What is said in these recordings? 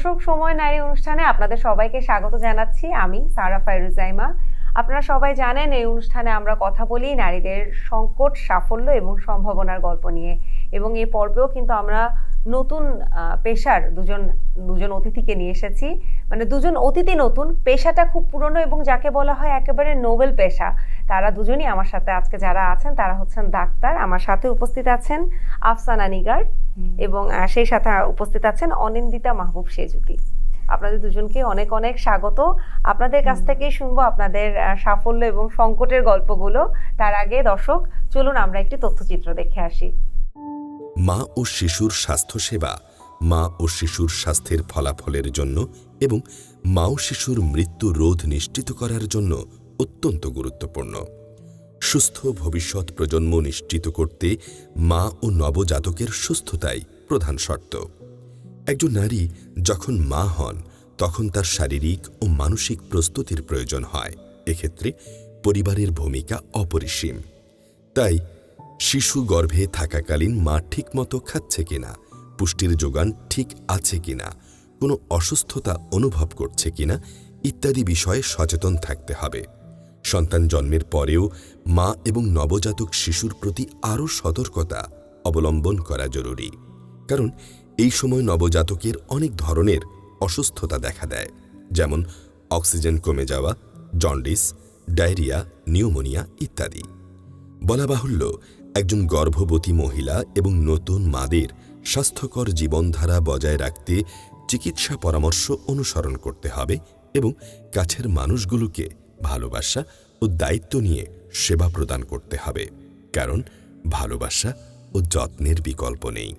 দর্শক সময় নারী অনুষ্ঠানে আপনাদের সবাইকে স্বাগত জানাচ্ছি। আমি সারা ফাইরুজাইমা। আপনারা সবাই জানেন, এই অনুষ্ঠানে আমরা কথা বলি নারীদের সংকট, সাফল্য এবং সম্ভাবনার গল্প নিয়ে। এবং এই পর্বেও কিন্তু আমরা নতুন পেশার দুজন দুজন অতিথিকে নিয়ে এসেছি। মানে দুজন অতিথি নতুন পেশাটা খুব পুরনো এবং যাকে বলা হয় একেবারে নোবেল পেশা। তারা দুজনই আমার সাথে আজকে যারা আছেন তারা হচ্ছেন ডাক্তার। আমার সাথে উপস্থিত আছেন আফসানা নিগার এবং সেই সাথে উপস্থিত আছেন অনিন্দিতা মাহবুব সেজুতি। আপনাদের দুজনকে অনেক অনেক স্বাগত। আপনাদের কাছ থেকেই শুনব আপনাদের সাফল্য এবং সংকটের গল্পগুলো। তার আগে দর্শক চলুন আমরা একটি তথ্যচিত্র দেখে আসি। মা ও শিশুর স্বাস্থ্যসেবা, মা ও শিশুর স্বাস্থ্যের ফলাফলের জন্য এবং মা ও শিশুর মৃত্যু রোধ নিশ্চিত করার জন্য অত্যন্ত গুরুত্বপূর্ণ। সুস্থ ভবিষ্যৎ প্রজন্ম নিশ্চিত করতে মা ও নবজাতকের সুস্থতাই প্রধান শর্ত। একজন নারী যখন মা হন, তখন তার শারীরিক ও মানসিক প্রস্তুতির প্রয়োজন হয়। এক্ষেত্রে পরিবারের ভূমিকা অপরিসীম। তাই শিশু গর্ভে থাকাকালীন মা ঠিকমতো খাচ্ছে কিনা, পুষ্টির যোগান ঠিক আছে কিনা, কোনো অসুস্থতা অনুভব করছে কিনা ইত্যাদি বিষয়ে সচেতন থাকতে হবে। সন্তান জন্মের পরেও মা এবং নবজাতক শিশুর প্রতি আরও সতর্কতা অবলম্বন করা জরুরি। কারণ এই সময় নবজাতকের অনেক ধরনের অসুস্থতা দেখা দেয়, যেমন অক্সিজেন কমে যাওয়া, জন্ডিস, ডায়রিয়া, নিউমোনিয়া ইত্যাদি। বলা বাহুল্য একজন গর্ভবতী মহিলা এবং নতুন মাদের স্বাস্থ্যকর জীবনধারা বজায় রাখতে চিকিৎসা পরামর্শ অনুসরণ করতে হবে এবং কাছের মানুষগুলোকে ভালোবাসা ও দায়িত্ব নিয়ে সেবা প্রদান করতে হবে। কারণ ভালোবাসা ও যত্নের বিকল্প নেই।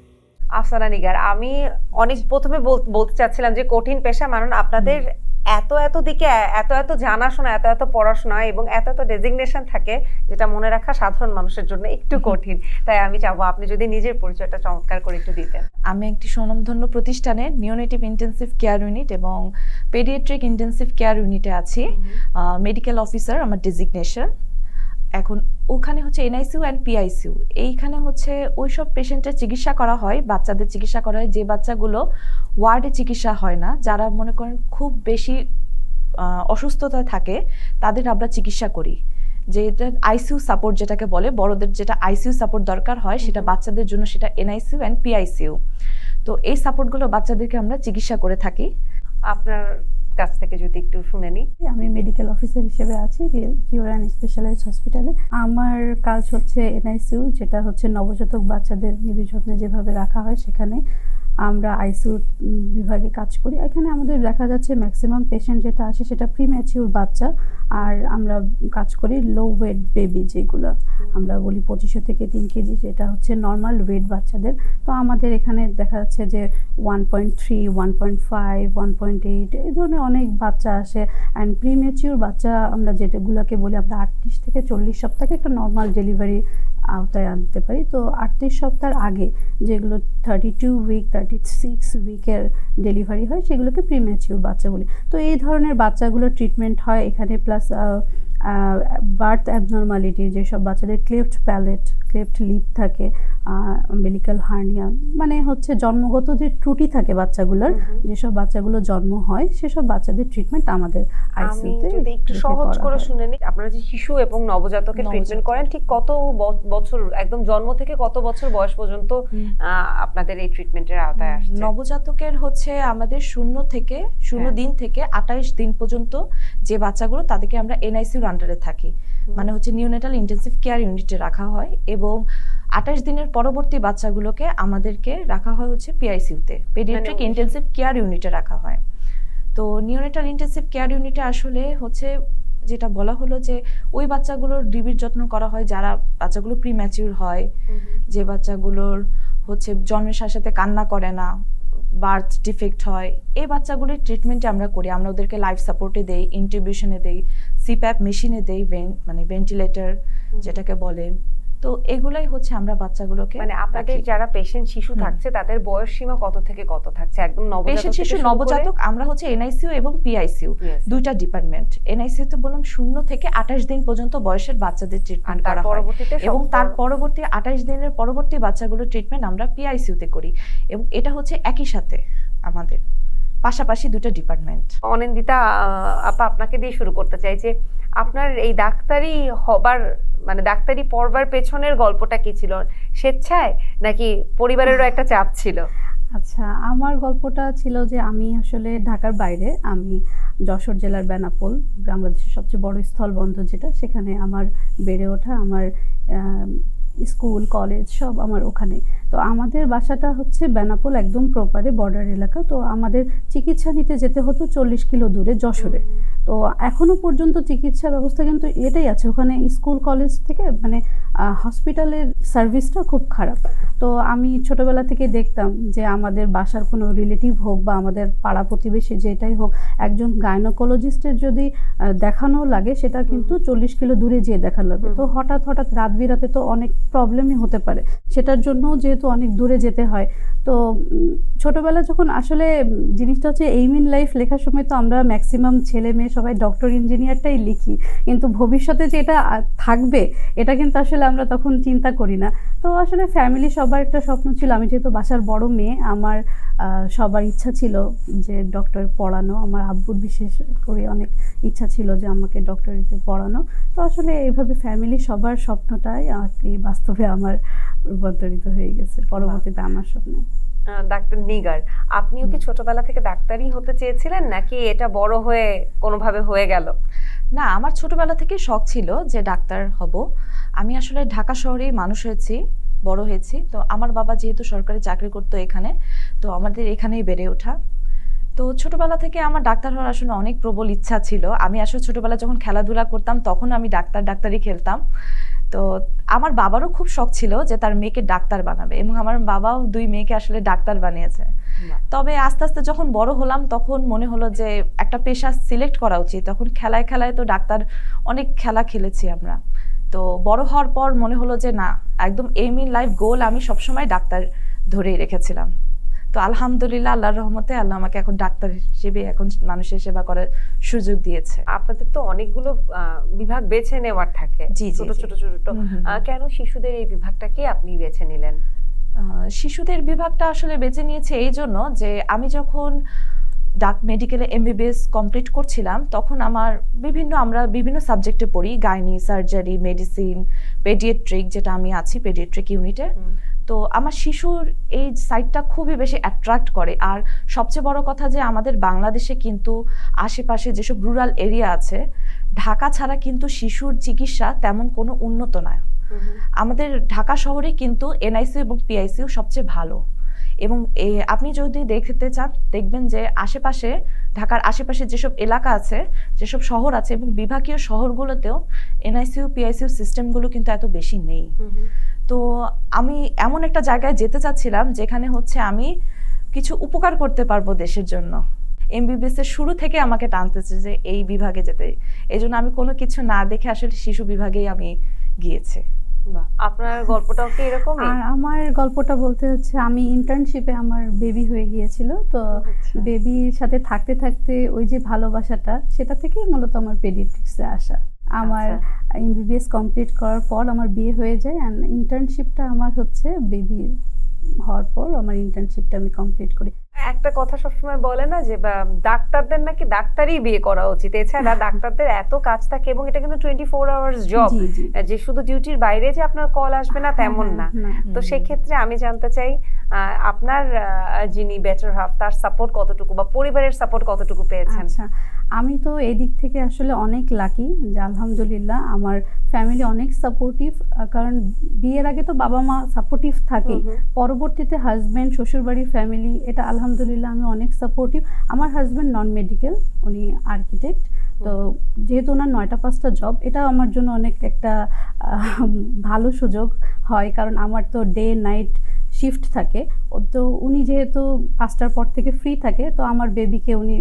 আফসানা নিগার, আমি অনেক প্রথমে বল- বলতে চাচ্ছিলাম যে কঠিন পেশা কারণ আপনাদের এত এত দিকে এত এত জানাশোনা এত এত পড়াশোনা এবং এত এত ডেজিগনেশন থাকে যেটা মনে রাখা সাধারণ মানুষের জন্য একটু কঠিন। তাই আমি চাবো আপনি যদি নিজের পরিচয়টা চমৎকার করে একটু দিতেন। আমি একটি স্বনামধন্য প্রতিষ্ঠানে নিওনেটিভ ইন্টেন্সিভ কেয়ার ইউনিট এবং পেডিয়াট্রিক ইন্টেন্সিভ কেয়ার ইউনিটে আছি। মেডিকেল অফিসার আমার ডেজিগনেশন এখন ওখানে হচ্ছে এনআইসিউ অ্যান্ড পিআইসিউ। এইখানে হচ্ছে ওইসব পেশেন্টের চিকিৎসা করা হয় বাচ্চাদের চিকিৎসা করা হয়। যে বাচ্চাগুলো ওয়ার্ডে চিকিৎসা হয় না যারা মনে করেন খুব বেশি অসুস্থতায় থাকে তাদের আমরা চিকিৎসা করি। যে এটা আইসিইউ সাপোর্ট যেটাকে বলে বড়দের যেটা আইসিইউ সাপোর্ট দরকার হয় সেটা বাচ্চাদের জন্য সেটা এনআইসিউ অ্যান্ড পিআইসিউ। তো এই সাপোর্টগুলো বাচ্চাদেরকে আমরা চিকিৎসা করে থাকি। আপনার কাছ থেকে যদি একটু শুনে নিই। আমি মেডিকেল অফিসার হিসেবে আছি কিউর অ্যান্ড স্পেশালাইজড হসপিটালে আমার কাজ হচ্ছে এনআইসিউ যেটা হচ্ছে নবজাতক বাচ্চাদের নিবিড় যেভাবে রাখা হয় সেখানে আমরা আইসিইউ বিভাগে কাজ করি। এখানে আমাদের দেখা যাচ্ছে ম্যাক্সিমাম পেশেন্ট যেটা আসে সেটা প্রিম্যাচিউর বাচ্চা আর আমরা কাজ করি লো ওয়েট বেবি যেগুলো। আমরা বলি পঁচিশশো থেকে তিন কেজি যেটা হচ্ছে নর্মাল ওয়েট বাচ্চাদের। তো আমাদের এখানে দেখা যাচ্ছে যে one point three one point five one point eight এই ধরনের অনেক বাচ্চা আসে। অ্যান্ড প্রিমেচিউর বাচ্চা আমরা যেটাগুলোকে বলি আমরা আটত্রিশ থেকে চল্লিশ সপ্তাহে একটা নর্মাল ডেলিভারি আওতায় আনতে পারি। তো আটত্রিশ সপ্তাহের আগে যেগুলো thirty two week thirty six উইকের delivery হয়, সেগুলোকে প্রিম্যাচিওর বাচ্চা বলি। তো এই ধরনের বাচ্চাগুলো ট্রিটমেন্ট হয় এখানে প্লাস বার্থ অ্যাবনর্মালিটি যেসব বাচ্চাদের ক্লেফট প্যালেট ক্লেফট লিপ থাকে মেডিকেল হার্নিয়া মানে হচ্ছে জন্মগত যে ত্রুটি থাকে বাচ্চাগুলোর যেসব বাচ্চাগুলো জন্ম হয় সেসব বাচ্চাদের ট্রিটমেন্ট আমাদের আইসিইউতে যদি একটু সহজ করে শুনে নিই আপনারা যে শিশু এবং নবজাতকের ট্রিটমেন্ট করেন ঠিক কত বছর একদম জন্ম থেকে কত বছর বয়স পর্যন্ত আহ, আপনাদের এই ট্রিটমেন্টের আওতায় আসছে? নবজাতকের হচ্ছে আমাদের শূন্য থেকে শূন্য হ্যাঁ। দিন থেকে আঠাইশ দিন পর্যন্ত যে বাচ্চাগুলো তাদেরকে আমরা এনআইসিউর আন্ডারে থাকি। মানে হচ্ছে নিউনেটাল ইন্টেন্সিভ কেয়ার ইউনিটে রাখা হয় এবং আঠাশ দিনের পরবর্তী বাচ্চাগুলোকে আমাদেরকে রাখা হয় হচ্ছে পিআইসিউতে পেডিয়াট্রিক ইন্টেন্সিভ কেয়ার ইউনিটে রাখা হয়। তো নিউনেটাল ইন্টেন্সিভ কেয়ার ইউনিটে আসলে হচ্ছে যেটা বলা হলো যে ওই বাচ্চাগুলোর ডিবির যত্ন করা হয় যারা বাচ্চাগুলো প্রিম্যাচিউর হয় যে বাচ্চাগুলোর হচ্ছে জন্মের সাথে সাথে কান্না করে না বার্থ ডিফেক্ট হয় এই বাচ্চাগুলির ট্রিটমেন্টে আমরা করি। আমরা ওদেরকে লাইফ সাপোর্টে দেই ইন্টিবিউশনে দেই সিপ্যাপ মেশিনে দেই ভেন মানে ভেন্টিলেটর যেটাকে বলে। তো এগুলাই হচ্ছে আমরা বাচ্চাগুলোকে মানে আপনাদের যারা পেশেন্ট শিশু থাকছে তাদের বয়স সীমা কত থেকে কত থাকছে? একদম নবজাতক পেশেন্ট শিশু নবজাতক আমরা হচ্ছে এনআইসিউ এবং পিআইসিউ দুইটা ডিপার্টমেন্ট এনআইসিউ তে বললাম শূন্য থেকে আঠাশ দিন পর্যন্ত বয়সের বাচ্চাদের ট্রিটমেন্ট করা হয়। পরবর্তীতে এবং তার পরবর্তী আঠাশ দিনের পরবর্তী বাচ্চাগুলোর ট্রিটমেন্ট আমরা পিআইসিউতে করি। এবং এটা হচ্ছে একই সাথে আমাদের। পাশাপাশি দুটো ডিপার্টমেন্ট অনিন্দিতা আপা আপনাকে দিয়ে শুরু করতে চাই যে আপনার এই ডাক্তারি হবার মানে ডাক্তারি পড়বার পেছনের গল্পটা কি ছিল? স্বেচ্ছায় নাকি পরিবারেরও একটা চাপ ছিল? আচ্ছা আমার গল্পটা ছিল যে আমি আসলে ঢাকার বাইরে আমি যশোর জেলার বেনাপোল বাংলাদেশের সবচেয়ে বড় স্থলবন্দর যেটা সেখানে আমার বেড়ে ওঠা আমার আম, স্কুল কলেজ সব আমার ওখানে। তো আমাদের বাসাটা হচ্ছে বেনাপোল একদম প্রপারে বর্ডার এলাকা। তো আমাদের চিকিৎসা নিতে যেতে হতো চল্লিশ কিলো দূরে যশোরে। তো এখনও পর্যন্ত চিকিৎসা ব্যবস্থা কিন্তু এটাই আছে। ওখানে স্কুল কলেজ থেকে মানে হসপিটালের সার্ভিসটা খুব খারাপ। তো আমি ছোটবেলা থেকে দেখতাম যে আমাদের বাসার কোনো রিলেটিভ হোক বা আমাদের পাড়া প্রতিবেশী যেটাই হোক একজন গাইনোকোলজিস্টের যদি দেখানো লাগে সেটা কিন্তু চল্লিশ কিলো দূরে যেয়ে দেখা লাগে। তো হঠাৎ হঠাৎ রাত বিরাতে তো অনেক প্রবলেমই হতে পারে। সেটার জন্য যেহেতু অনেক দূরে যেতে হয়। তো ছোটোবেলা যখন আসলে জিনিসটা হচ্ছে এইম ইন লাইফ লেখার সময় তো আমরা ম্যাক্সিমাম ছেলে মেয়ে সবাই ডক্টর ইঞ্জিনিয়ারটাই লিখি। কিন্তু ভবিষ্যতে যে এটা থাকবে, এটা কিন্তু আসলে আমরা তখন চিন্তা করি না। তো আসলে ফ্যামিলি সবার একটা স্বপ্ন ছিল। আমি যেহেতু বাসার বড় মেয়ে, আমার সবার ইচ্ছা ছিল যে ডক্টর পড়ানো। আমার আব্বুর বিশেষ করে অনেক ইচ্ছা ছিল যে আমাকে ডক্টরিতে পড়ানো। তো আসলে এইভাবে ফ্যামিলি সবার স্বপ্নটাই আর কি বাস্তবে আমার রূপান্তরিত হয়ে গেছে। পরবর্তীতে আমার স্বপ্নে। ডাক্তার নিগার আপনিও কি ছোটবেলা থেকে ডাক্তারই হতে চেয়েছিলেন নাকি এটা বড় হয়ে কোনোভাবে হয়ে গেল? না আমার ছোটবেলা থেকে শখ ছিল যে ডাক্তার হব। আমি আসলে ঢাকা শহরেই মানুষ হয়েছি। বড় হয়েছি। তো আমার বাবা যেহেতু সরকারি চাকরি করতো এখানে তো আমাদের এখানেই বেড়ে ওঠা। তো ছোটবেলা থেকে আমার ডাক্তার হওয়ার আসলে অনেক প্রবল ইচ্ছা ছিল। আমি আসলে ছোটবেলা যখন খেলাধুলা করতাম তখন আমি ডাক্তার ডাক্তারই খেলতাম। তো আমার বাবারও খুব শখ ছিল যে তার মেয়েকে ডাক্তার বানাবে এবং আমার বাবাও দুই মেয়েকে আসলে ডাক্তার বানিয়েছে। তবে আস্তে আস্তে যখন বড় হলাম তখন মনে হলো যে একটা পেশা সিলেক্ট করা উচিত। তখন খেলায় খেলায় তো ডাক্তার অনেক খেলা খেলেছি আমরা। তো বড় হওয়ার পর মনে হলো যে না একদম এম ইন লাইফ গোল আমি সবসময় ডাক্তার ধরেই রেখেছিলাম। তো আলহামদুলিল্লাহ আল্লাহর রহমতে আল্লাহ আমাকে এখন ডাক্তার হিসেবে এখন মানুষের সেবা করার সুযোগ দিয়েছে। আপনাদের তো অনেকগুলো বিভাগ বেছে নেওয়ার থাকে। জি, ছোট। ছোট ছোট কেন শিশুদের এই বিভাগটাকে আপনি বেছে নিলেন? শিশুদের বিভাগটা আসলে বেছে নিয়েছে এই জন্য যে আমি যখন ডাক মেডিকেলে এমবিবিএস কমপ্লিট করছিলাম তখন আমার বিভিন্ন আমরা বিভিন্ন সাবজেক্টে পড়ি গাইনি সার্জারি মেডিসিন পেডিয়েট্রিক যেটা আমি আছি পেডিয়েট্রিক ইউনিটে তো আমার শিশুর এই সাইটটা খুবই বেশি অ্যাট্রাক্ট করে। আর সবচেয়ে বড় কথা যে আমাদের বাংলাদেশে কিন্তু আশেপাশে যেসব রুরাল এরিয়া আছে ঢাকা ছাড়া কিন্তু শিশুর চিকিৎসা তেমন কোনো উন্নত নয়। আমাদের ঢাকা শহরে কিন্তু এনআইসিউ এবং পিআইসিউ সবচেয়ে ভালো। এবং এ আপনি যদি দেখতে চান দেখবেন যে আশেপাশে ঢাকার আশেপাশে যেসব এলাকা আছে যেসব শহর আছে এবং বিভাগীয় শহরগুলোতেও এনআইসিউ পিআইসিউ সিস্টেমগুলো কিন্তু এত বেশি নেই। তো আমি এমন একটা জায়গায় যেতে চাচ্ছিলাম যেখানে হচ্ছে আমি কিছু উপকার করতে পারব দেশের জন্য। এমবিবিএস এর শুরু থেকে আমাকে টানতেছে যে এই বিভাগে যেতে। এই জন্য আমি কোনো কিছু না দেখে আসলে শিশু বিভাগেই আমি গিয়েছি। আপনার গল্পটাও কি এরকমই আর আমার গল্পটা বলতে হচ্ছে আমি ইন্টার্নশিপে আমার বেবি হয়ে গিয়েছিল তো আচ্ছা। বেবির সাথে থাকতে থাকতে ওই যে ভালোবাসাটা সেটা থেকেই মূলত আমার পেডিয়াট্রিক্সে আসা আমার আচ্ছা। এমবিবিএস কমপ্লিট করার পর আমার বিয়ে হয়ে যায় অ্যান্ড ইন্টার্নশিপটা আমার হচ্ছে বেবি হওয়ার পর আমার ইন্টার্নশিপটা আমি কমপ্লিট করি একটা কথা সবসময় বলে না যে ডাক্তারদের নাকি ডাক্তারই বিয়ে করা উচিত। এছাড়া ডাক্তারদের এত কাজ থাকে এবং এটা কিন্তু টোয়েন্টি ফোর আওয়ার্স জব যে শুধু ডিউটির বাইরে যে আপনার কল আসবে না তেমন না। হ্যাঁ, তো হুম। সেই ক্ষেত্রে আমি জানতে চাই আপনার যিনি বেটার হাফ তার সাপোর্ট কতটুকু বা পরিবারের সাপোর্ট কতটুকু পেয়েছেন? আচ্ছা আমি তো এদিক থেকে আসলে অনেক লাকি যে আলহামদুলিল্লাহ আমার ফ্যামিলি অনেক সাপোর্টিভ কারণ বিয়ের আগে তো বাবা মা সাপোর্টিভ থাকে। পরবর্তীতে হাজব্যান্ড শ্বশুরবাড়ির ফ্যামিলি এটা আলহামদুলিল্লাহ আমি অনেক সাপোর্টিভ আমার হাজব্যান্ড নন মেডিকেল উনি আর্কিটেক্ট তো যেহেতু ওনার নয়টা পাঁচটা জব এটা আমার জন্য অনেক একটা ভালো সুযোগ হয়। কারণ আমার তো ডে নাইট শিফট থাকে। তো উনি যেহেতু পাঁচটার পর থেকে ফ্রি থাকে তো আমার বেবিকে উনি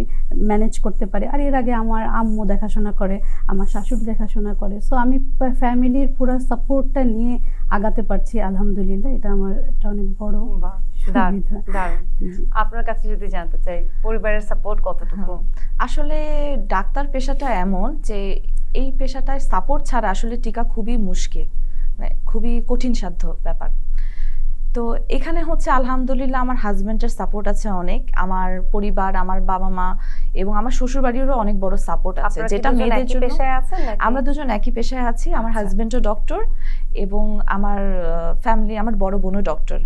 ম্যানেজ করতে পারে। আর এর আগে আমার আম্মু দেখাশোনা করে আমার শাশুড়ি দেখাশোনা করে। সো আমি ফ্যামিলির পুরো সাপোর্টটা নিয়ে আগাতে পারছি আলহামদুলিল্লাহ। এটা আমার একটা অনেক বড় আপনার কাছে যদি জানতে চাই পরিবারের সাপোর্ট কতটুকু? আসলে ডাক্তার পেশাটা এমন যে এই পেশাটায় সাপোর্ট ছাড়া আসলে টিকা খুবই মুশকিল মানে খুবই কঠিন সাধ্য ব্যাপার। তো এখানে হচ্ছে আলহামদুলিল্লাহ আমার হাজবেন্ডের সাপোর্ট আছে অনেক আমার পরিবার আমার বাবা মা এবং আমার শ্বশুর বাড়িরও অনেক বড় সাপোর্ট আছে। যেটা মেয়েদের জন্য? আমরা দুজন একই পেশায় আছি আমার আচ্ছা। হাজবেন্ডও ডক্টর এবং আমার ফ্যামিলি আমার বড় বোনও ডক্টর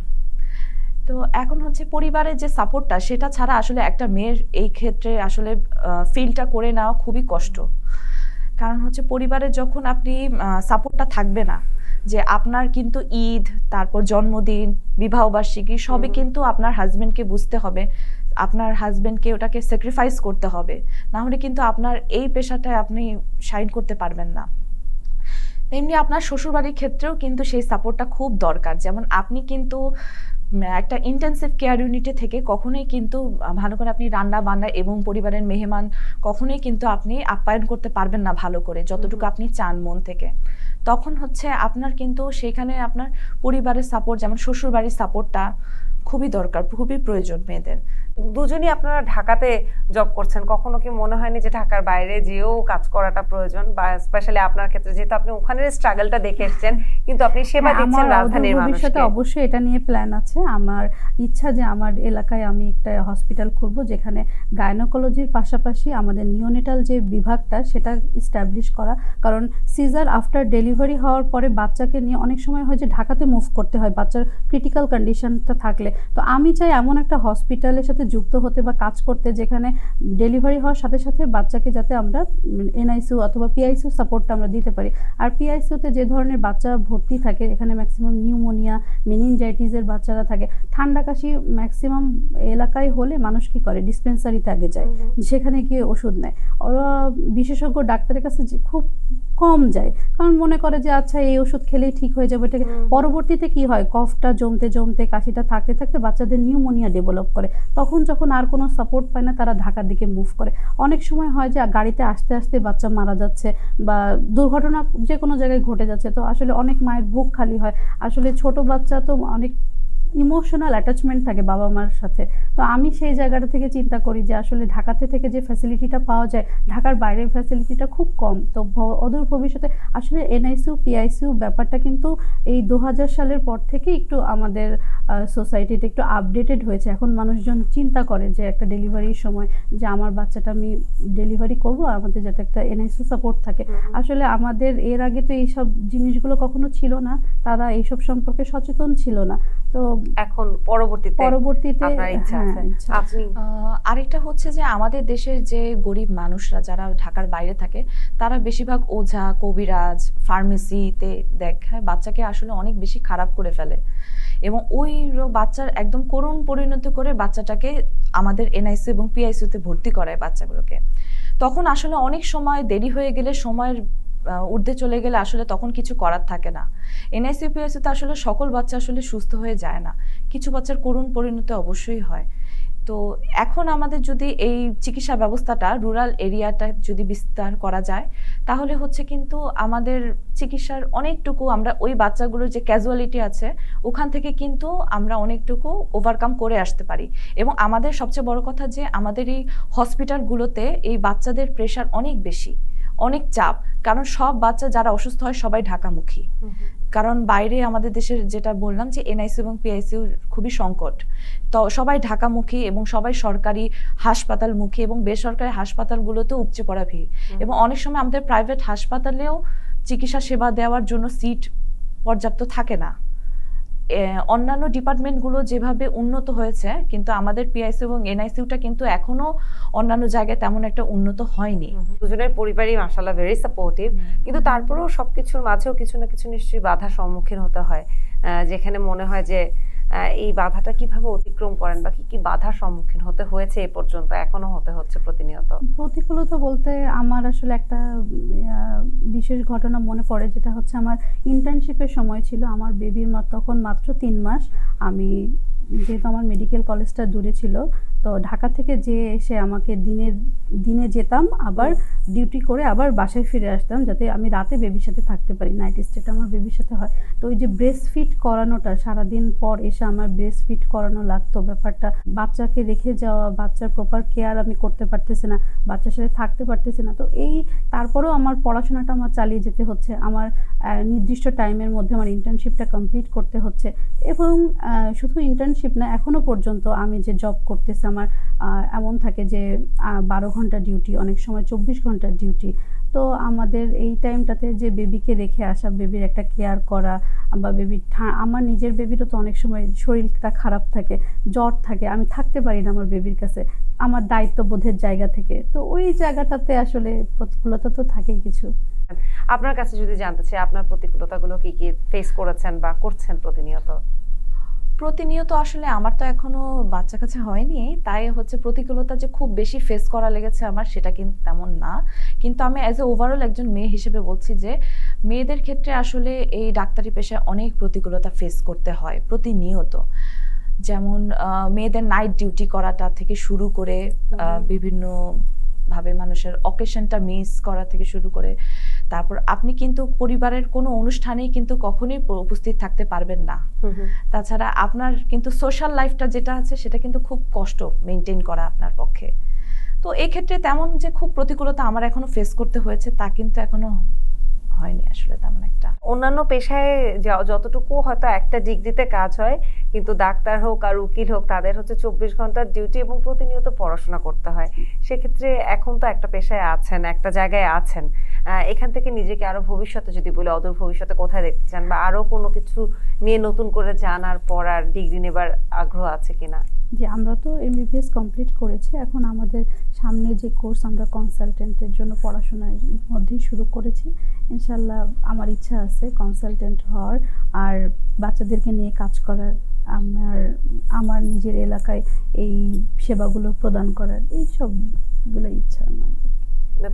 তো এখন হচ্ছে পরিবারের যে সাপোর্টটা সেটা ছাড়া আসলে একটা মেয়ের এই ক্ষেত্রে আসলে ফিলটা করে নেওয়া খুবই কষ্ট। কারণ হচ্ছে পরিবারে যখন আপনি সাপোর্টটা থাকবে না যে আপনার কিন্তু ঈদ তারপর জন্মদিন বিবাহবার্ষিকী সবই কিন্তু আপনার হাজব্যান্ডকে বুঝতে হবে আপনার হাজবেন্ডকে ওটাকে স্যাক্রিফাইস করতে হবে। না হলে কিন্তু আপনার এই পেশাটায় আপনি শাইন করতে পারবেন না। তেমনি আপনার শ্বশুরবাড়ির ক্ষেত্রেও কিন্তু সেই সাপোর্টটা খুব দরকার। যেমন আপনি কিন্তু একটা ইন্টেন্সিভ কেয়ার ইউনিটে থেকে কখনোই কিন্তু ভালো করে আপনি রান্না বান্না এবং পরিবারের মেহমান কখনোই কিন্তু আপনি আপ্যায়ন করতে পারবেন না ভালো করে যতটুকু আপনি চান মন থেকে। তখন হচ্ছে আপনার কিন্তু সেখানে আপনার পরিবারের সাপোর্ট যেমন শ্বশুরবাড়ির সাপোর্টটা খুবই দরকার খুবই প্রয়োজন মেয়েদের। দুজনই আপনারা ঢাকাতে জব করছেন। কখনো কি মনে হয়নি যে ঢাকার বাইরে যেও কাজ করাটা প্রয়োজন? বা স্পেশালি আপনার ক্ষেত্রে যেহেতু আপনি ওখানের স্ট্রাগলটা দেখে এসেছেন কিন্তু আপনি সেবা হ্যাঁ, দিচ্ছেন রাজধানীর ভবিষ্যতে মানুষকে। অবশ্যই এটা নিয়ে প্ল্যান আছে। আমার ইচ্ছা যে আমার এলাকায় আমি একটা হসপিটাল খুলবো যেখানে গায়নোকোলজির পাশাপাশি আমাদের নিওনেটাল যে বিভাগটা সেটা ইস্টাবলিশ করা। কারণ সিজার আফটার ডেলিভারি হওয়ার পরে বাচ্চাকে নিয়ে অনেক সময় হয় যে ঢাকাতে মুভ করতে হয় বাচ্চার ক্রিটিক্যাল কন্ডিশনটা থাকলে। তো আমি চাই এমন একটা হসপিটালের সাথে যুক্ত হতে বা কাজ করতে যেখানে ডেলিভারি হওয়ার সাথে সাথে বাচ্চাকে যাতে আমরা এনআইসিউ অথবা পিআইসিউ সাপোর্টটা আমরা দিতে পারি। আর পিআইসিউতে যে ধরনের বাচ্চা ভর্তি থাকে এখানে ম্যাক্সিমাম নিউমোনিয়া মেনিনজাইটিসের বাচ্চারা থাকে ঠান্ডা কাশি ম্যাক্সিমাম এলাকায় হলে মানুষ কি করে? ডিসপেন্সারিতে আগে যায় সেখানে গিয়ে ওষুধ নেয়। ওরা বিশেষজ্ঞ ডাক্তারের কাছে খুব কম যায় কারণ মনে করে যে আচ্ছা এই ওষুধ খেলেই ঠিক হয়ে যাবে এটাকে। পরবর্তীতে কি হয়? কফটা জমতে জমতে কাশিটা থাকতে থাকতে বাচ্চাদের নিউমোনিয়া ডেভেলপ করে। তখন যখন আর কোনো সাপোর্ট পায় না, তারা ঢাকার দিকে মুভ করে। অনেক সময় হয় যে, গাড়িতে আসতে আসতে বাচ্চা মারা যাচ্ছে বা দুর্ঘটনা যে কোনো জায়গায় ঘটে যাচ্ছে। তো আসলে অনেক মায়ের বুক খালি হয়। আসলে ছোট বাচ্চা তো অনেক ইমোশনাল অ্যাটাচমেন্ট থাকে বাবা মার সাথে। তো আমি সেই জায়গাটা থেকে চিন্তা করি যে আসলে ঢাকাতে থেকে যে ফ্যাসিলিটিটা পাওয়া যায় ঢাকার বাইরের ফ্যাসিলিটিটা খুব কম। তো অদূর ভবিষ্যতে আসলে এনআইসিউ পিআইসিউ ব্যাপারটা কিন্তু এই দু হাজার সালের পর থেকে একটু আমাদের সোসাইটিতে একটু আপডেটেড হয়েছে। এখন মানুষজন চিন্তা করে যে একটা ডেলিভারির সময় যে আমার বাচ্চাটা আমি ডেলিভারি করব আমাদের যাতে একটা এনআইসিউ সাপোর্ট থাকে। আসলে আমাদের এর আগে তো এইসব জিনিসগুলো কখনো ছিল না। তারা এইসব সম্পর্কে সচেতন ছিল না। তো এখন পরবর্তীতে পরবর্তীতে আপনার ইচ্ছা হ্যাঁ, আপনি আরেকটা হচ্ছে যে আমাদের দেশের যে গরিব মানুষরা যারা ঢাকার বাইরে থাকে তারা বেশিরভাগ ওঝা কবিরাজ ফার্মেসিতে দেখায় বাচ্চাকে আসলে অনেক বেশি খারাপ করে ফেলে। এবং ওই বাচ্চার একদম করুণ পরিণতি করে বাচ্চাটাকে আমাদের এনআইসি এবং পিআইসিতে ভর্তি করায় বাচ্চাগুলোকে। তখন আসলে অনেক সময় দেরি হয়ে গেলে সময়ের ঊর্ধ্বে চলে গেলে আসলে তখন কিছু করার থাকে না। এনআইসি পিআইসিতে আসলে সকল বাচ্চা আসলে সুস্থ হয়ে যায় না। কিছু বাচ্চার করুণ পরিণতি অবশ্যই হয়। তো এখন আমাদের যদি এই চিকিৎসা ব্যবস্থাটা রুরাল এরিয়াটা যদি বিস্তার করা যায়, তাহলে হচ্ছে কিন্তু আমাদের চিকিৎসার অনেকটুকু আমরা ওই বাচ্চাগুলোর যে ক্যাজুয়ালিটি আছে, ওখান থেকে কিন্তু আমরা অনেকটুকু ওভারকাম করে আসতে পারি। এবং আমাদের সবচেয়ে বড় কথা যে আমাদের এই হসপিটালগুলোতে এই বাচ্চাদের প্রেশার অনেক বেশি। অনেক চাপ। কারণ সব বাচ্চা যারা অসুস্থ হয় সবাই ঢাকামুখী। কারণ বাইরে আমাদের দেশের যেটা বললাম যে এনআইসি এবং পিআইসিউ খুবই সংকট। তো সবাই ঢাকামুখী এবং সবাই সরকারি হাসপাতালমুখী এবং বেসরকারি হাসপাতালগুলোতেও উপচে পড়া ভিড়। এবং অনেক সময় আমাদের প্রাইভেট হাসপাতালেও চিকিৎসা সেবা দেওয়ার জন্য সিট পর্যাপ্ত থাকে না। অন্যান্য ডিপার্টমেন্টগুলো যেভাবে উন্নত হয়েছে কিন্তু আমাদের পিআইসি এবং এনআইসিউটা কিন্তু এখনও অন্যান্য জায়গায় তেমন একটা উন্নত হয়নি। দুজনের পরিবারই মাসাল্লাহ ভেরি সাপোর্টিভ কিন্তু তারপরেও সবকিছুর মাঝেও কিছু না কিছু নিশ্চয়ই বাধার সম্মুখীন হতে হয়। যেখানে মনে হয় যে এই বাধাটা কীভাবে অতিক্রম করেন বা কি কি বাধার সম্মুখীন হতে হয়েছে এ পর্যন্ত? এখনও হতে হচ্ছে প্রতিনিয়ত? প্রতিকূলতা বলতে আমার আসলে একটা বিশেষ ঘটনা মনে পড়ে, যেটা হচ্ছে আমার ইন্টার্নশিপের সময় ছিল। আমার বেবির মা তখন মাত্র তিন মাস। আমি যেহেতু আমার মেডিকেল কলেজটা দূরে ছিল তো ঢাকা থেকে যে এসে আমাকে দিনের, দিনে যেতাম, আবার ডিউটি করে আবার বাসায় ফিরে আসতাম যাতে আমি রাতে বেবির সাথে থাকতে পারি নাইট স্টেটা আমার বেবির সাথে হয়। তো ওই যে ব্রেস্ট ফিট করানোটা, সারাদিন পর এসে আমার ব্রেস্ট ফিট করানো লাগতো ব্যাপারটা। বাচ্চাকে রেখে যাওয়া, বাচ্চার প্রপার কেয়ার আমি করতে পারতেছি না, বাচ্চার সাথে থাকতে পারতেছি না। তো এই, তারপরেও আমার পড়াশোনাটা আমার চালিয়ে যেতে হচ্ছে। আমার নির্দিষ্ট টাইমের মধ্যে আমার ইন্টার্নশিপটা কমপ্লিট করতে হচ্ছে। এবং শুধু ইন্টার্নশিপ না, এখনও পর্যন্ত আমি যে জব করতেছি আমার এমন থাকে যে বারো ঘণ্টা ডিউটি অনেক সময় চব্বিশ ঘণ্টার ডিউটি তো আমাদের এই টাইমটাতে যে বেবিকে রেখে আসা বেবির একটা কেয়ার করা বা বেবির আমার নিজের বেবিরও তো অনেক সময় শরীরটা খারাপ থাকে, জ্বর থাকে, আমি থাকতে পারি না আমার বেবির কাছে, আমার দায়িত্ববোধের জায়গা থেকে। তো ওই জায়গাটাতে আসলে প্রতিকূলতা তো থাকেই কিছু। আপনার কাছে যদি জানতে চাই, আপনার প্রতিকূলতাগুলো কি কি ফেস করেছেন বা করছেন প্রতিনিয়ত? প্রতিনিয়ত আসলে আমার তো এখনও বাচ্চা কাছে হয়নি তাই হচ্ছে প্রতিকূলতা যে খুব বেশি ফেস করা লেগেছে আমার সেটা কিন্তু তেমন না। কিন্তু আমি অ্যাজ এ ওভারঅল একজন মেয়ে হিসেবে বলছি যে মেয়েদের ক্ষেত্রে আসলে এই ডাক্তারি পেশায় অনেক প্রতিকূলতা ফেস করতে হয় প্রতিনিয়ত। যেমন মেয়েদের নাইট ডিউটি করাটা থেকে শুরু করে বিভিন্ন ভাবে মানুষের অকেশনটা মিস করা থেকে শুরু করে তারপর আপনি কিন্তু পরিবারের কোনো অনুষ্ঠানেই কিন্তু কখনোই উপস্থিত থাকতে পারবেন না। তাছাড়া আপনার কিন্তু সোশ্যাল লাইফটা যেটা আছে সেটা কিন্তু খুব কষ্ট মেনটেন করা আপনার পক্ষে। তো এই ক্ষেত্রে তেমন যে খুব প্রতিকূলতা আমার এখনও ফেস করতে হয়েছে তা কিন্তু এখনও হয়নি আসলে তেমন একটা। অন্যান্য পেশায় যতটুকু হয়তো একটা ডিগ্রিতে কাজ হয় কিন্তু ডাক্তার হোক আর উকিল হোক তাদের হচ্ছে চব্বিশ ঘণ্টার ডিউটি এবং প্রতিনিয়ত পড়াশোনা করতে হয়। সেক্ষেত্রে এখন তো একটা পেশায় আছেন একটা জায়গায় আছেন। এখান থেকে নিজেকে আরও ভবিষ্যতে যদি বলে, অদূর ভবিষ্যতে কোথায় দেখতে চান বা আরও কোনো কিছু নিয়ে নতুন করে জানার পড়ার ডিগ্রি নেবার আগ্রহ আছে কিনা? যে আমরা তো এমবিবিএস কমপ্লিট করেছি। এখন আমাদের সামনে যে কোর্স আমরা কনসালটেন্টের জন্য পড়াশোনা এর মধ্যেই শুরু করেছি। ইনশাল্লাহ আমার ইচ্ছা আছে কনসালটেন্ট হওয়ার। আর বাচ্চাদেরকে নিয়ে কাজ করার, আমার আমার নিজের এলাকায় এই সেবাগুলো প্রদান করার। এই সবগুলো ইচ্ছা আমার।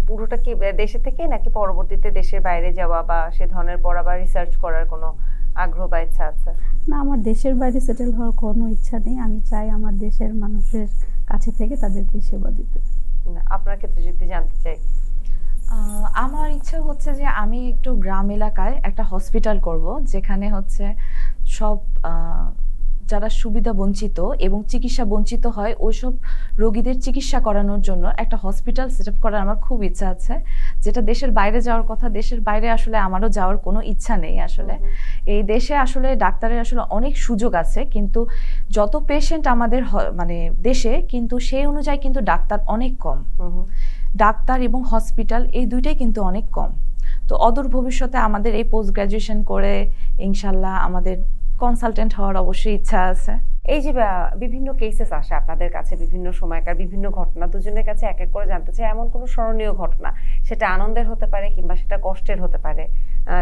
পুরোটা কি দেশে থেকে নাকি পরবর্তীতে দেশের বাইরে যাওয়া বা সে ধরনের পড়া বা রিসার্চ করার কোনো আগ্রহ বা ইচ্ছা আছে? না আমার দেশের বাইরে সেটেল হওয়ার কোনো ইচ্ছা নেই। আমি চাই আমার দেশের মানুষের কাছে থেকে তাদেরকে সেবা দিতে। আপনার ক্ষেত্রে যদি জানতে চাই। আমার ইচ্ছা হচ্ছে যে আমি একটু গ্রাম এলাকায় একটা হসপিটাল করব যেখানে হচ্ছে সব যারা সুবিধা বঞ্চিত এবং চিকিৎসা বঞ্চিত হয় ওইসব রোগীদের চিকিৎসা করানোর জন্য একটা হসপিটাল সেট আপ করার আমার খুব ইচ্ছা আছে। যেটা দেশের বাইরে যাওয়ার কথা দেশের বাইরে আসলে আমারও যাওয়ার কোনো ইচ্ছা নেই আসলে। এই দেশে আসলে ডাক্তারের আসলে অনেক সুযোগ আছে কিন্তু যত পেশেন্ট আমাদের মানে দেশে কিন্তু সেই অনুযায়ী কিন্তু ডাক্তার অনেক কম। ডাক্তার এবং হসপিটাল এই দুইটাই কিন্তু অনেক কম। তো অদূর ভবিষ্যতে আমাদের এই পোস্ট গ্রাজুয়েশন করে ইনশাল্লাহ আমাদের কনসালটেন্ট হওয়ার অবশ্যই ইচ্ছা আছে। এই যে বিভিন্ন কেসেস আসে আপনাদের কাছে, বিভিন্ন সময়কার, বিভিন্ন ঘটনা, দুজনের কাছে এক এক করে জানতে চাই, এমন কোনো স্মরণীয় ঘটনা, সেটা আনন্দের হতে পারে কিংবা সেটা কষ্টের হতে পারে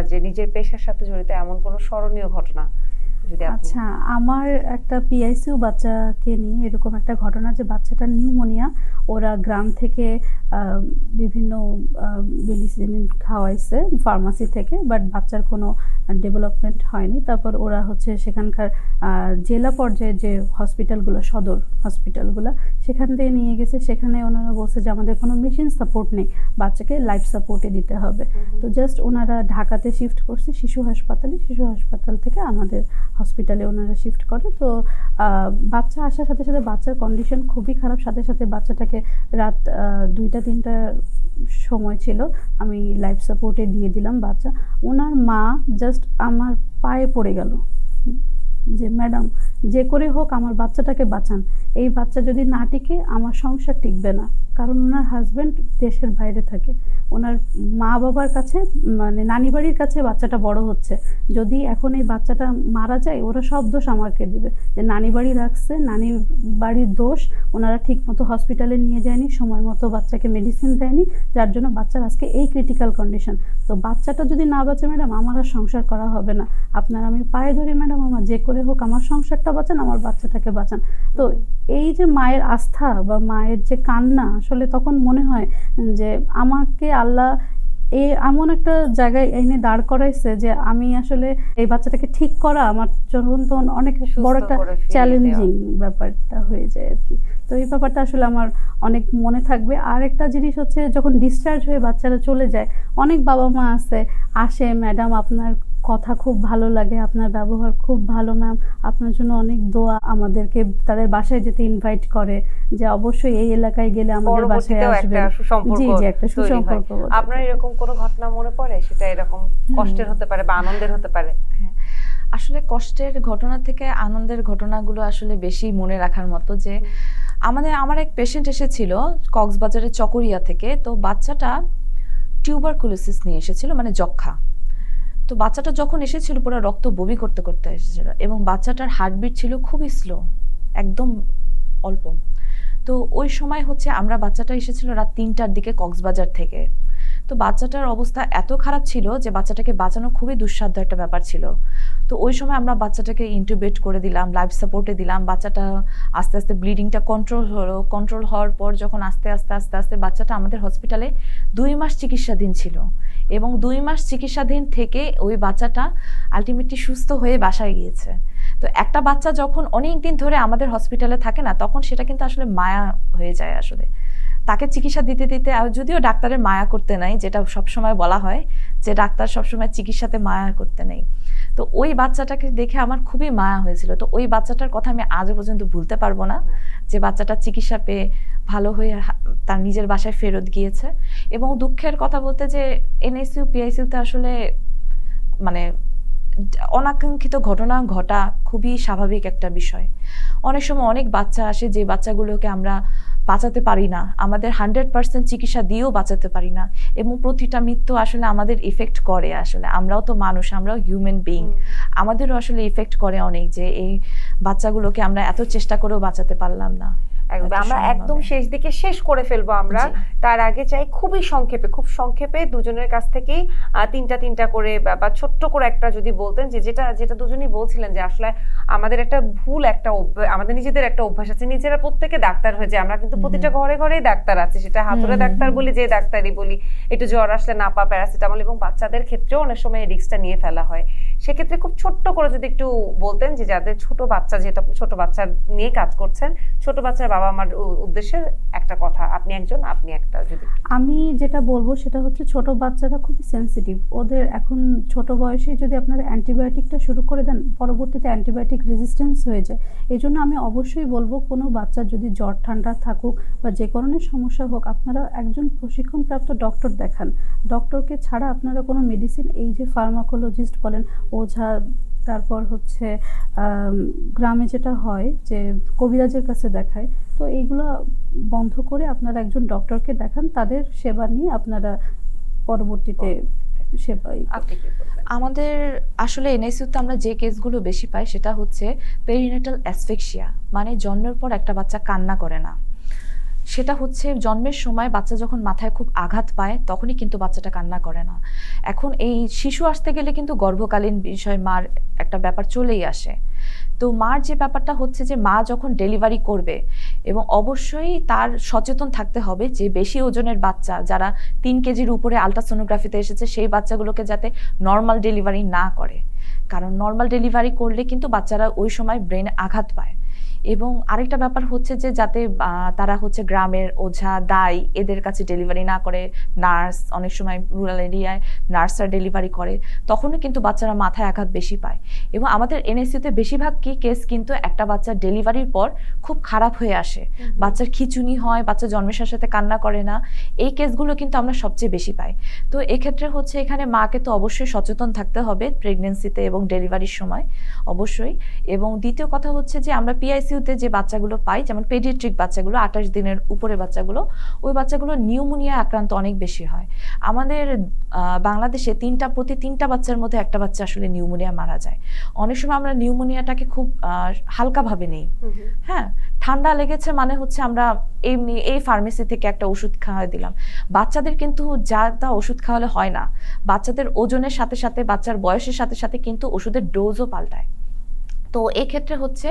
যে নিজের পেশার সাথে জড়িত এমন কোনো স্মরণীয় ঘটনা আচ্ছা আমার একটা পিআইসিউ বাচ্চাকে নিয়ে এরকম একটা ঘটনা যে বাচ্চাটা নিউমোনিয়া ওরা গ্রাম থেকে বিভিন্ন মেডিসিন খাওয়াইছে ফার্মাসি থেকে বাট বাচ্চার কোনো ডেভেলপমেন্ট হয়নি। তারপর ওরা হচ্ছে সেখানকার জেলা পর্যায়ে যে হসপিটালগুলো সদর হসপিটালগুলো সেখান থেকে নিয়ে গেছে। সেখানে ওনারা বলছে যে আমাদের কোনো মেশিন সাপোর্ট নেই বাচ্চাকে লাইফ সাপোর্টে দিতে হবে। তো জাস্ট ওনারা ঢাকাতে শিফট করছে শিশু হাসপাতালে শিশু হাসপাতাল থেকে আমাদের হসপিটালে ওনারা শিফট করে। তো বাচ্চা আসার সাথে সাথে বাচ্চার কন্ডিশন খুবই খারাপ সাথে সাথে বাচ্চাটাকে রাত দুইটা, তিনটা সময় ছিল। আমি লাইফ সাপোর্টে দিয়ে দিলাম বাচ্চা। ওনার মা জাস্ট আমার পায়ে পড়ে গেল। যে, ম্যাডাম যে করে হোক আমার বাচ্চাটাকে বাঁচান। এই বাচ্চা যদি না টিকে, আমার সংসার টিকবে না। কারণ ওনার হাজব্যান্ড দেশের বাইরে থাকে। ওনার মা বাবার কাছে মানে নানি বাড়ির কাছে বাচ্চাটা বড় হচ্ছে। যদি এখন এই বাচ্চাটা মারা যায়, ওরা সব দোষ আমাকে দেবে। যে নানি বাড়ি রাখছে নানি বাড়ির দোষ, ওনারা ঠিক মতো হসপিটালে নিয়ে যায়নি, সময় মতো বাচ্চাকে মেডিসিন দেয়নি, যার জন্য বাচ্চার আজকে এই ক্রিটিক্যাল কন্ডিশন তো বাচ্চাটা যদি না বাঁচে ম্যাডাম আমার আর সংসার করা হবে না। আপনার আমি পায়ে ধরি ম্যাডাম আমার যে করে হোক, আমার সংসারটা বাঁচান আমার বাচ্চাটাকে বাঁচান। তো এই যে মায়ের আস্থা বা মায়ের যে কান্না আসলে তখন মনে হয় যে আমাকে আল্লাহ এ এমন একটা জায়গায় এনে দাঁড় করাইছে যে আমি আসলে এই বাচ্চাটাকে ঠিক করা আমার জন্য তো অনেক বড় একটা চ্যালেঞ্জিং ব্যাপারটা হয়ে যায় আর কি। তো এই ব্যাপারটা আসলে আমার অনেক মনে থাকবে। আর একটা জিনিস হচ্ছে যখন ডিসচার্জ হয়ে বাচ্চারা চলে যায় অনেক বাবা মা আছে আসে ম্যাডাম আপনার কথা খুব ভালো লাগে আপনার ব্যবহার খুব ভালো ম্যাম আপনার জন্য অনেক দোয়া আমাদেরকে তাদের বাসায় যেতে ইনভাইট করে যে অবশ্যই এই এলাকায় গেলে আমাদের বাসায় আসবেন। জি জি একটা সুসম্পর্ক আপনার এরকম কোনো ঘটনা মনে পড়ে? সেটা এরকম কষ্টের হতে পারে বা আনন্দের হতে পারে? আসলে কষ্টের ঘটনা থেকে আনন্দের ঘটনাগুলো আসলে বেশি মনে রাখার মতো যে আমাদের আমার এক পেশেন্ট এসেছিল কক্সবাজারের চকরিয়া থেকে। তো বাচ্চাটা টিউবারকুলোসিস নিয়ে এসেছিল মানে যক্ষা তো বাচ্চাটা যখন এসেছিল, পুরো রক্ত বমি করতে করতে এসেছিল এবং বাচ্চাটার হার্টবিট ছিল খুবই স্লো একদম অল্প। তো ওই সময় হচ্ছে আমরা বাচ্চাটা এসেছিল রাত তিনটার দিকে কক্সবাজার থেকে। তো বাচ্চাটার অবস্থা এত খারাপ ছিল যে বাচ্চাটাকে বাঁচানো খুবই দুঃসাধ্য একটা ব্যাপার ছিল। তো ওই সময় আমরা বাচ্চাটাকে ইন্টুবেট করে দিলাম লাইফ সাপোর্টে দিলাম। বাচ্চাটা আস্তে আস্তে ব্লিডিংটা কন্ট্রোল হলো। কন্ট্রোল হওয়ার পর যখন আস্তে আস্তে আস্তে আস্তে বাচ্চাটা আমাদের হসপিটালে দুই মাস চিকিৎসাধীন ছিল। এবং দুই মাস চিকিৎসাধীন থেকে ওই বাচ্চাটা আলটিমেটলি সুস্থ হয়ে বাসায় গিয়েছে। তো একটা বাচ্চা যখন অনেক দিন ধরে আমাদের হসপিটালে থাকে না, তখন সেটা কিন্তু আসলে মায়া হয়ে যায় আসলে। তাকে চিকিৎসা দিতে দিতে, আর যদিও ডাক্তারের মায়া করতে নাই, যেটা সবসময় বলা হয়, যে ডাক্তার সবসময় চিকিৎসাতে মায়া করতে নেই। তো ওই বাচ্চাটাকে দেখে আমার খুবই মায়া হয়েছিল। তো ওই বাচ্চাটার কথা আমি আজও পর্যন্ত ভুলতে পারব না, যে বাচ্চাটা চিকিৎসা পেয়ে ভালো হয়ে তার নিজের বাসায় ফেরত গিয়েছে। এবং দুঃখের কথা বলতে যে এনএসইউ পিআইসিউতে আসলে মানে অনাকাঙ্ক্ষিত ঘটনা ঘটা খুবই স্বাভাবিক একটা বিষয়। অনেক সময় অনেক বাচ্চা আসে যে বাচ্চাগুলোকে আমরা বাঁচাতে পারি না। আমাদের হান্ড্রেড পার্সেন্ট চিকিৎসা দিয়েও বাঁচাতে পারি না। এবং প্রতিটা মৃত্যু আসলে আমাদের ইফেক্ট করে আসলে। আমরাও তো মানুষ আমরাও হিউম্যান বিইং আমাদেরও আসলে ইফেক্ট করে অনেক যে এই বাচ্চাগুলোকে আমরা এত চেষ্টা করেও বাঁচাতে পারলাম না। আমরা একদম। শেষ দিকে শেষ করে ফেলব আমরা। তার আগে চাই খুবই সংক্ষেপে খুব সংক্ষেপে দুজনের কাছ থেকেই তিনটা তিনটা করে বা ছোট্ট করে একটা যদি বলতেন যে যেটা যেটা দুজনেই বলছিলেন যে আসলে আমাদের একটা ভুল একটা আমাদের নিজেদের একটা অভ্যাস আছে। নিজেরা প্রত্যেকে ডাক্তার হয়ে যায়। আমরা কিন্তু প্রতিটা ঘরে ঘরেই ডাক্তার আছে। সেটা হাতুড়ে ডাক্তার বলি যে ডাক্তারই বলি। একটু জ্বর আসলে নাপা প্যারাসিটামল এবং বাচ্চাদের ক্ষেত্রেও অনেক সময় রিস্কটা নিয়ে ফেলা হয়। সেক্ষেত্রে খুব ছোট্ট করে যদি একটু বলতেন যে যাদের ছোট বাচ্চা আপনি ছোট বাচ্চা নিয়ে কাজ করছেন, ছোট বাচ্চার বাবা মার উদ্দেশ্যে একটা কথা, আপনি একজন, আপনি একটা যদি আমি যেটা বলব সেটা হচ্ছে ছোট বাচ্চারা খুবই সেনসিটিভ ওদের এখন ছোট বয়সে যদি আপনারা অ্যান্টিবায়োটিকটা শুরু করে দেন, পরবর্তীতে অ্যান্টিবায়োটিক রেজিস্ট্যান্স হয়ে যায়। এই জন্য আমি অবশ্যই বলব কোনো বাচ্চার যদি জ্বর, ঠান্ডা থাকুক বা যে ধরনের সমস্যা হোক, আপনারা একজন প্রশিক্ষণপ্রাপ্ত ডক্টর দেখান। ডক্টরকে ছাড়া আপনারা কোনো মেডিসিন এই যে ফার্মাকোলজিস্ট বলেন ওঝা তারপর হচ্ছে গ্রামে যেটা হয় যে কবিরাজের কাছে দেখায় তো এইগুলো বন্ধ করে আপনারা একজন ডক্টরকে দেখান তাদের সেবা নিয়ে আপনারা পরবর্তীতে সেবা ই করুন। আপনি কি বলবেন আমাদের আসলে এনআইসিউতে আমরা যে কেসগুলো বেশি পাই সেটা হচ্ছে পেরিনেটাল অ্যাসফেক্সিয়া মানে জন্মের পর একটা বাচ্চা কান্না করে না সেটা হচ্ছে জন্মের সময় বাচ্চা যখন মাথায় খুব আঘাত পায়, তখনই কিন্তু বাচ্চাটা কান্না করে না। এখন এই শিশু আসতে গেলে কিন্তু গর্ভকালীন বিষয় মার একটা ব্যাপার চলেই আসে। তো মার যে ব্যাপারটা হচ্ছে যে, মা যখন ডেলিভারি করবে এবং অবশ্যই তার সচেতন থাকতে হবে যে, বেশি ওজনের বাচ্চা, যারা তিন কেজির উপরে আলট্রাসোনোগ্রাফিতে এসেছে, সেই বাচ্চাগুলোকে যাতে নর্মাল ডেলিভারি না করে। কারণ নর্মাল ডেলিভারি করলে কিন্তু বাচ্চারা ওই সময় ব্রেনে আঘাত পায়। এবং আরেকটা ব্যাপার হচ্ছে যে যাতে তারা হচ্ছে গ্রামের ওঝা দাই এদের কাছে ডেলিভারি না করে নার্স অনেক সময় রুরাল এরিয়ায় নার্সরা ডেলিভারি করে তখনও কিন্তু বাচ্চারা মাথায় আঘাত বেশি পায়। এবং আমাদের এনএসইউতে বেশিরভাগ কি কেস কিন্তু একটা বাচ্চার ডেলিভারির পর খুব খারাপ হয়ে আসে। বাচ্চার খিচুনি হয় বাচ্চা জন্মের সাথে সাথে কান্না করে না। এই কেসগুলো কিন্তু আমরা সবচেয়ে বেশি পাই। তো এক্ষেত্রে হচ্ছে এখানে মাকে তো অবশ্যই সচেতন থাকতে হবে প্রেগনেন্সিতে এবং ডেলিভারির সময় অবশ্যই। এবং দ্বিতীয় কথা হচ্ছে যে আমরা পিআইসিউতে যে বাচ্চাগুলো পাই যেমন পেডিয়াট্রিক বাচ্চাগুলো আঠাশ দিনের উপরে বাচ্চাগুলো ওই বাচ্চাগুলো নিউমোনিয়া আক্রান্ত অনেক বেশি হয়। আমাদের বাংলাদেশে তিনটা প্রতি তিনটা বাচ্চার মধ্যে একটা বাচ্চা আসলে নিউমোনিয়া মারা যায়। অনেক সময় আমরা নিউমোনিয়াটাকে খুব হালকাভাবে নেই। হ্যাঁ ঠান্ডা লেগেছে মানে হচ্ছে আমরা এমনি এই ফার্মেসি থেকে একটা ওষুধ খাওয়াই দিলাম। বাচ্চাদের কিন্তু যা তা ওষুধ খাওয়ালে হয় না। বাচ্চাদের ওজনের সাথে সাথে বাচ্চার বয়সের সাথে সাথে কিন্তু ওষুধের ডোজও পাল্টায়। তো এক্ষেত্রে হচ্ছে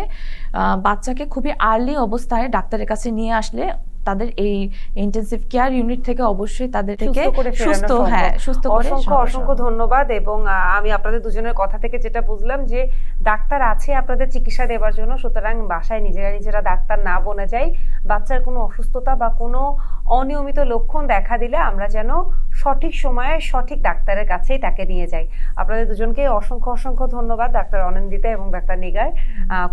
বাচ্চাকে খুবই আর্লি অবস্থায় ডাক্তারের কাছে নিয়ে আসলে তাদের এই ইন্টেনসিভ কেয়ার ইউনিট থেকে অবশ্যই তাদের থেকে সুস্থ। হ্যাঁ সুস্থ করে অসংখ্য অসংখ্য ধন্যবাদ এবং আমি আপনাদের দুজনের কথা থেকে যেটা বুঝলাম যে ডাক্তার আছে আপনাদের চিকিৎসা দেওয়ার জন্য সুতরাং বাসায় নিজেরা নিজেরা ডাক্তার না বনে যাই বাচ্চার কোনো অসুস্থতা বা কোনো অনিয়মিত লক্ষণ দেখা দিলে আমরা যেন সঠিক সময়ে সঠিক ডাক্তারের কাছেই তাকে নিয়ে যাই। আপনাদের দুজনকে অসংখ্য অসংখ্য ধন্যবাদ ডাক্তার অনন্দিতা এবং ডাক্তার নিগার।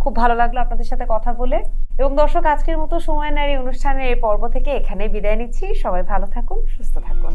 খুব ভালো লাগল আপনাদের সাথে কথা বলে। এবং দর্শক আজকের মতো সময় নারী অনুষ্ঠানের এই পর্ব থেকে এখানে বিদায় নিচ্ছি। সবাই ভালো থাকুন সুস্থ থাকুন।